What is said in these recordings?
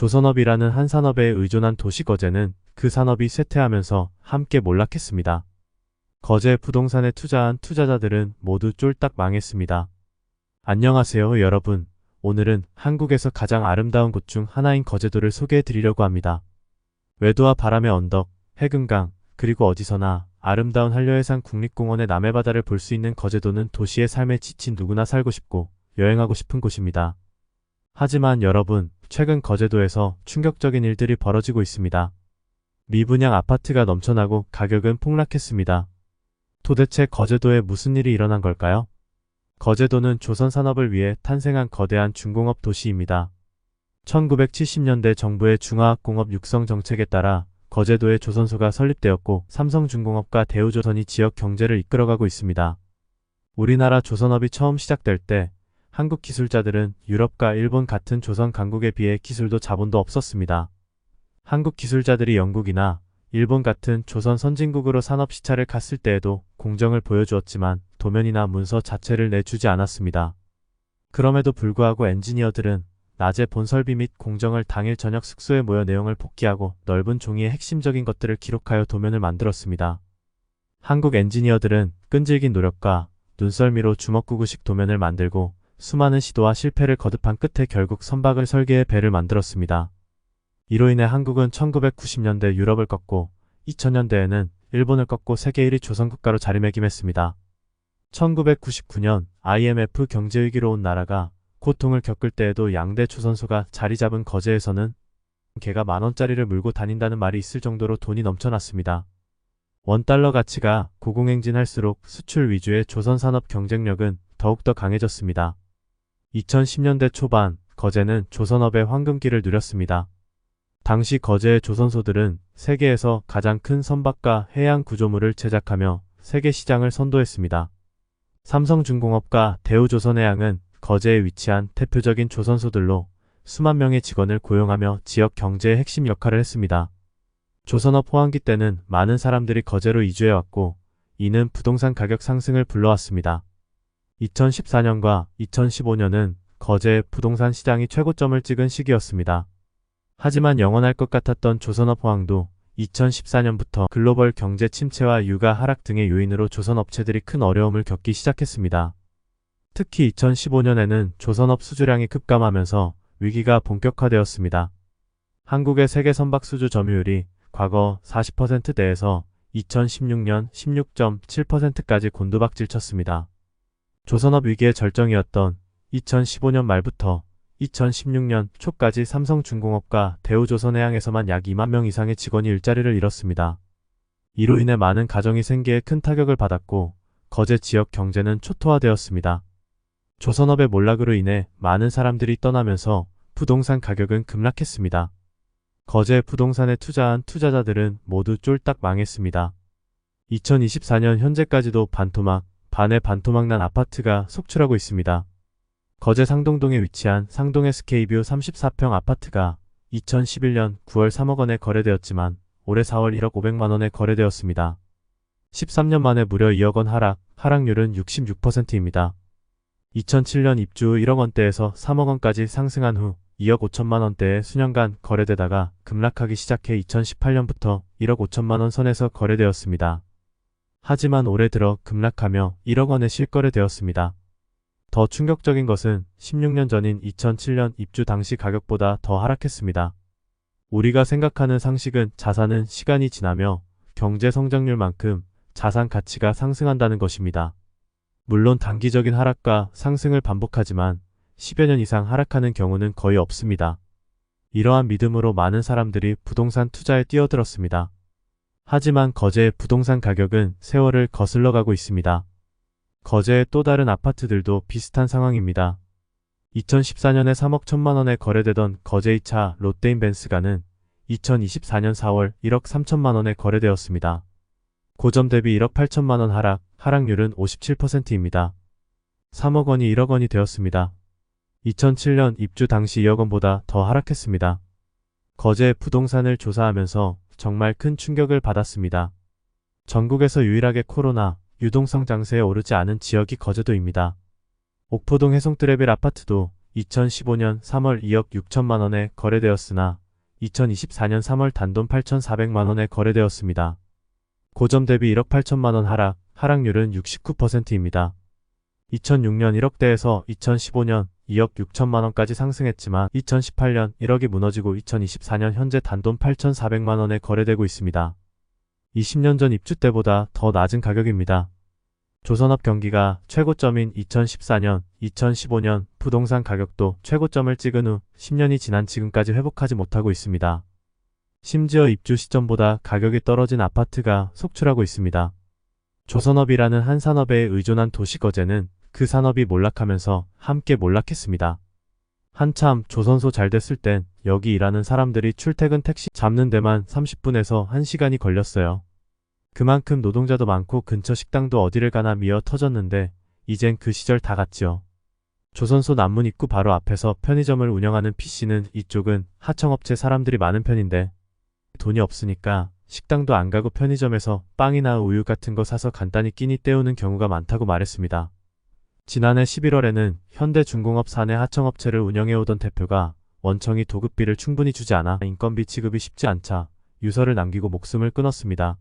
조선업이라는 한 산업에 의존한 도시 거제는 그 산업이 쇠퇴하면서 함께 몰락했습니다. 거제 부동산에 투자한 투자자들은 모두 쫄딱 망했습니다. 안녕하세요 여러분. 오늘은 한국에서 가장 아름다운 곳 중 하나인 거제도를 소개해 드리려고 합니다. 외도와 바람의 언덕, 해금강, 그리고 어디서나 아름다운 한려해상 국립공원의 남해바다를 볼 수 있는 거제도는 도시의 삶에 지친 누구나 살고 싶고 여행하고 싶은 곳입니다. 하지만 여러분, 최근 거제도에서 충격적인 일들이 벌어지고 있습니다. 미분양 아파트가 넘쳐나고 가격은 폭락했습니다. 도대체 거제도에 무슨 일이 일어난 걸까요? 거제도는 조선 산업을 위해 탄생한 거대한 중공업 도시입니다. 1970년대 정부의 중화학공업 육성 정책에 따라 거제도에 조선소가 설립되었고 삼성중공업과 대우조선이 지역 경제를 이끌어가고 있습니다. 우리나라 조선업이 처음 시작될 때 한국 기술자들은 유럽과 일본 같은 조선 강국에 비해 기술도 자본도 없었습니다. 한국 기술자들이 영국이나 일본 같은 조선 선진국으로 산업 시차를 갔을 때에도 공정을 보여주었지만 도면이나 문서 자체를 내주지 않았습니다. 그럼에도 불구하고 엔지니어들은 낮에 본설비 및 공정을 당일 저녁 숙소에 모여 내용을 복기하고 넓은 종이에 핵심적인 것들을 기록하여 도면을 만들었습니다. 한국 엔지니어들은 끈질긴 노력과 눈썰미로 주먹구구식 도면을 만들고 수많은 시도와 실패를 거듭한 끝에 결국 선박을 설계해 배를 만들었습니다. 이로 인해 한국은 1990년대 유럽을 꺾고 2000년대에는 일본을 꺾고 세계 1위 조선국가로 자리매김했습니다. 1999년 IMF 경제위기로 온 나라가 고통을 겪을 때에도 양대 조선소가 자리 잡은 거제에서는 개가 만원짜리를 물고 다닌다는 말이 있을 정도로 돈이 넘쳐났습니다. 원달러 가치가 고공행진할수록 수출 위주의 조선산업 경쟁력은 더욱더 강해졌습니다. 2010년대 초반 거제는 조선업의 황금기를 누렸습니다. 당시 거제의 조선소들은 세계에서 가장 큰 선박과 해양 구조물을 제작하며 세계 시장을 선도했습니다. 삼성중공업과 대우조선해양은 거제에 위치한 대표적인 조선소들로 수만 명의 직원을 고용하며 지역 경제의 핵심 역할을 했습니다. 조선업 호황기 때는 많은 사람들이 거제로 이주해왔고 이는 부동산 가격 상승을 불러왔습니다. 2014년과 2015년은 거제 부동산 시장이 최고점을 찍은 시기였습니다. 하지만 영원할 것 같았던 조선업 호황도 2014년부터 글로벌 경제 침체와 유가 하락 등의 요인으로 조선업체들이 큰 어려움을 겪기 시작했습니다. 특히 2015년에는 조선업 수주량이 급감하면서 위기가 본격화되었습니다. 한국의 세계 선박 수주 점유율이 과거 40%대에서 2016년 16.7%까지 곤두박질 쳤습니다. 조선업 위기의 절정이었던 2015년 말부터 2016년 초까지 삼성중공업과 대우조선해양에서만 약 2만 명 이상의 직원이 일자리를 잃었습니다. 이로 인해 많은 가정이 생계에 큰 타격을 받았고 거제 지역 경제는 초토화되었습니다. 조선업의 몰락으로 인해 많은 사람들이 떠나면서 부동산 가격은 급락했습니다. 거제 부동산에 투자한 투자자들은 모두 쫄딱 망했습니다. 2024년 현재까지도 반토막, 반의 반토막 난 아파트가 속출하고 있습니다. 거제 상동동에 위치한 상동 SK뷰 34평 아파트가 2011년 9월 3억 원에 거래되었지만 올해 4월 1억 500만 원에 거래되었습니다. 13년 만에 무려 2억 원 하락, 하락률은 66%입니다. 2007년 입주 후 1억 원대에서 3억 원까지 상승한 후 2억 5천만 원대에 수년간 거래되다가 급락하기 시작해 2018년부터 1억 5천만 원 선에서 거래되었습니다. 하지만 올해 들어 급락하며 1억 원에 실거래되었습니다. 더 충격적인 것은 16년 전인 2007년 입주 당시 가격보다 더 하락했습니다. 우리가 생각하는 상식은 자산은 시간이 지나며 경제 성장률만큼 자산 가치가 상승한다는 것입니다. 물론 단기적인 하락과 상승을 반복하지만 10여 년 이상 하락하는 경우는 거의 없습니다. 이러한 믿음으로 많은 사람들이 부동산 투자에 뛰어들었습니다. 하지만 거제의 부동산 가격은 세월을 거슬러 가고 있습니다. 거제의 또 다른 아파트들도 비슷한 상황입니다. 2014년에 3억 1천만 원에 거래되던 거제 2차 롯데인벤스가는 2024년 4월 1억 3천만 원에 거래되었습니다. 고점 대비 1억 8천만 원 하락, 하락률은 57%입니다. 3억 원이 1억 원이 되었습니다. 2007년 입주 당시 2억 원보다 더 하락했습니다. 거제 부동산을 조사하면서 정말 큰 충격을 받았습니다. 전국에서 유일하게 코로나, 유동성 장세에 오르지 않은 지역이 거제도입니다. 옥포동 해송트레빌 아파트도 2015년 3월 2억 6천만 원에 거래되었으나 2024년 3월 단돈 8,400만 원에 거래되었습니다. 고점 대비 1억 8천만 원 하락, 하락률은 69%입니다. 2006년 1억대에서 2015년 2억 6천만 원까지 상승했지만 2018년 1억이 무너지고 2024년 현재 단돈 8,400만 원에 거래되고 있습니다. 20년 전 입주 때보다 더 낮은 가격입니다. 조선업 경기가 최고점인 2014년, 2015년 부동산 가격도 최고점을 찍은 후 10년이 지난 지금까지 회복하지 못하고 있습니다. 심지어 입주 시점보다 가격이 떨어진 아파트가 속출하고 있습니다. 조선업이라는 한 산업에 의존한 도시거제는 그 산업이 몰락하면서 함께 몰락했습니다. 한참 조선소 잘 됐을 땐 여기 일하는 사람들이 출퇴근 택시 잡는 데만 30분에서 1시간이 걸렸어요. 그만큼 노동자도 많고 근처 식당도 어디를 가나 미어 터졌는데 이젠 그 시절 다 갔지요. 조선소 남문 입구 바로 앞에서 편의점을 운영하는 PC는 이쪽은 하청업체 사람들이 많은 편인데 돈이 없으니까 식당도 안 가고 편의점에서 빵이나 우유 같은 거 사서 간단히 끼니 때우는 경우가 많다고 말했습니다. 지난해 11월에는 현대중공업 사내 하청업체를 운영해오던 대표가 원청이 도급비를 충분히 주지 않아 인건비 지급이 쉽지 않자 유서를 남기고 목숨을 끊었습니다.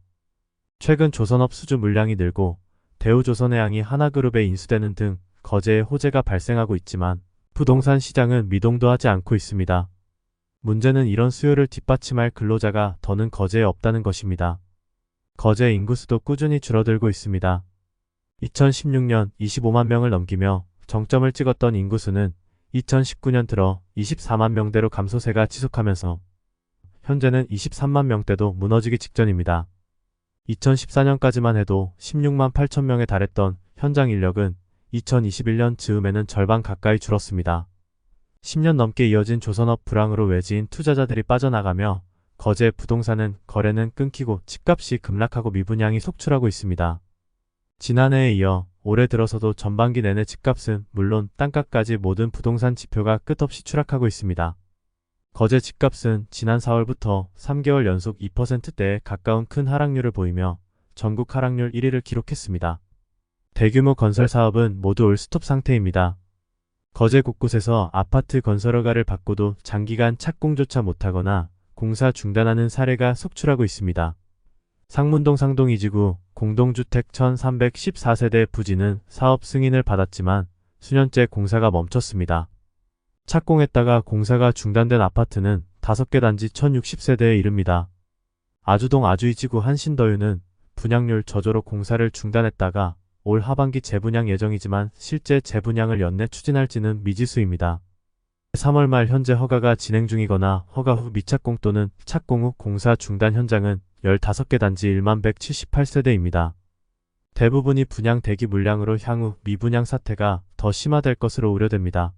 최근 조선업 수주 물량이 늘고 대우조선해양이 하나그룹에 인수되는 등 거제에 호재가 발생하고 있지만 부동산 시장은 미동도 하지 않고 있습니다. 문제는 이런 수요를 뒷받침할 근로자가 더는 거제에 없다는 것입니다. 거제 인구수도 꾸준히 줄어들고 있습니다. 2016년 25만 명을 넘기며 정점을 찍었던 인구수는 2019년 들어 24만 명대로 감소세가 지속하면서 현재는 23만 명대도 무너지기 직전입니다. 2014년까지만 해도 16만 8천 명에 달했던 현장 인력은 2021년 즈음에는 절반 가까이 줄었습니다. 10년 넘게 이어진 조선업 불황으로 외지인 투자자들이 빠져나가며 거제 부동산은 거래는 끊기고 집값이 급락하고 미분양이 속출하고 있습니다. 지난해에 이어 올해 들어서도 전반기 내내 집값은 물론 땅값까지 모든 부동산 지표가 끝없이 추락하고 있습니다. 거제 집값은 지난 4월부터 3개월 연속 2%대에 가까운 큰 하락률을 보이며 전국 하락률 1위를 기록했습니다. 대규모 건설 사업은 모두 올스톱 상태입니다. 거제 곳곳에서 아파트 건설 허가를 받고도 장기간 착공조차 못하거나 공사 중단하는 사례가 속출하고 있습니다. 상문동 상동 이지구 공동주택 1314세대 부지는 사업 승인을 받았지만 수년째 공사가 멈췄습니다. 착공했다가 공사가 중단된 아파트는 5개 단지 1060세대에 이릅니다. 아주동 아주이지구 한신더유는 분양률 저조로 공사를 중단했다가 올 하반기 재분양 예정이지만 실제 재분양을 연내 추진할지는 미지수입니다. 3월 말 현재 허가가 진행 중이거나 허가 후 미착공 또는 착공 후 공사 중단 현장은 15개 단지 1만 178세대입니다. 대부분이 분양 대기 물량으로 향후 미분양 사태가 더 심화될 것으로 우려됩니다.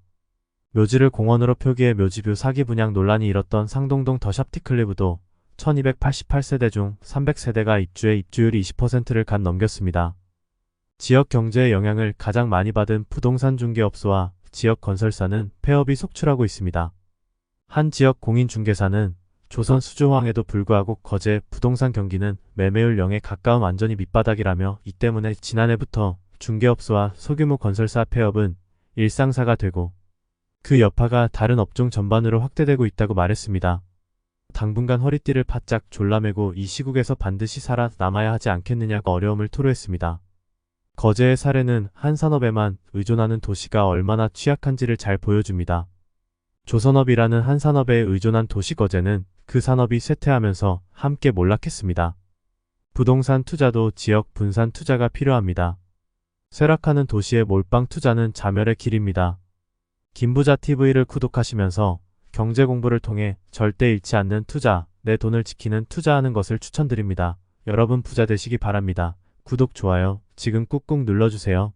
묘지를 공원으로 표기해 묘지뷰 사기 분양 논란이 일었던 상동동 더샵티클리브도 1288세대 중 300세대가 입주해 입주율이 20%를 간 넘겼습니다. 지역 경제의 영향을 가장 많이 받은 부동산 중개업소와 지역 건설사는 폐업이 속출하고 있습니다. 한 지역 공인중개사는 조선 수조황에도 불구하고 거제 부동산 경기는 매매율 0에 가까운 완전히 밑바닥이라며 이 때문에 지난해부터 중개업소와 소규모 건설사 폐업은 일상사가 되고 그 여파가 다른 업종 전반으로 확대되고 있다고 말했습니다. 당분간 허리띠를 바짝 졸라매고 이 시국에서 반드시 살아남아야 하지 않겠느냐고 어려움을 토로했습니다. 거제의 사례는 한 산업에만 의존하는 도시가 얼마나 취약한지를 잘 보여줍니다. 조선업이라는 한 산업에 의존한 도시 거제는 그 산업이 쇠퇴하면서 함께 몰락했습니다. 부동산 투자도 지역 분산 투자가 필요합니다. 쇠락하는 도시의 몰빵 투자는 자멸의 길입니다. 김부자 TV를 구독하시면서 경제 공부를 통해 절대 잃지 않는 투자, 내 돈을 지키는 투자하는 것을 추천드립니다. 여러분 부자 되시기 바랍니다. 구독, 좋아요 지금 꾹꾹 눌러주세요.